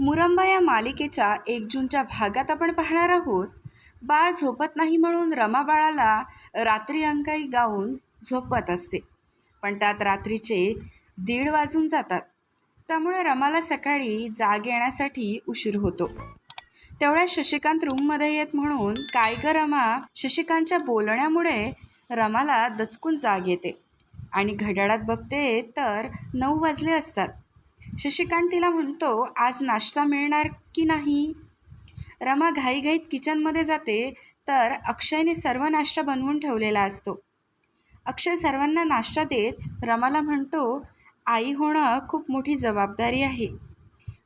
मुरंबा या मालिकेच्या एक जूनच्या भागात आपण पाहणार आहोत. बाळ झोपत नाही म्हणून रमा बाळाला रात्री अंकाई गाऊन झोपवत असते. पण त्यात रात्रीचे दीड वाजून जातात. त्यामुळे रमाला सकाळी जाग येण्यासाठी उशीर होतो. तेवढ्या शशिकांत रूममध्ये येत म्हणून काय ग रमा? शशिकांतच्या बोलण्यामुळे रमाला दचकून जाग येते. आणि घड्याळात बघते तर नऊ वाजले असतात. शशिकांत तिला म्हणतो आज नाश्ता मिळणार की नाही? रमा घाईघाईत किचनमध्ये जाते तर अक्षयने सर्व नाश्ता बनवून ठेवलेला असतो. अक्षय सर्वांना नाश्ता देत रमाला म्हणतो आई होणं खूप मोठी जबाबदारी आहे.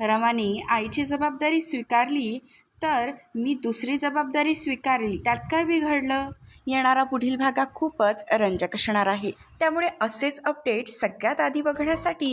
रमाने आईची जबाबदारी स्वीकारली तर मी दुसरी जबाबदारी स्वीकारली. त्यात काय बिघडलं? येणारा पुढील भागा खूपच रंजक असणार आहे. त्यामुळे असेच अपडेट सगळ्यात आधी बघण्यासाठी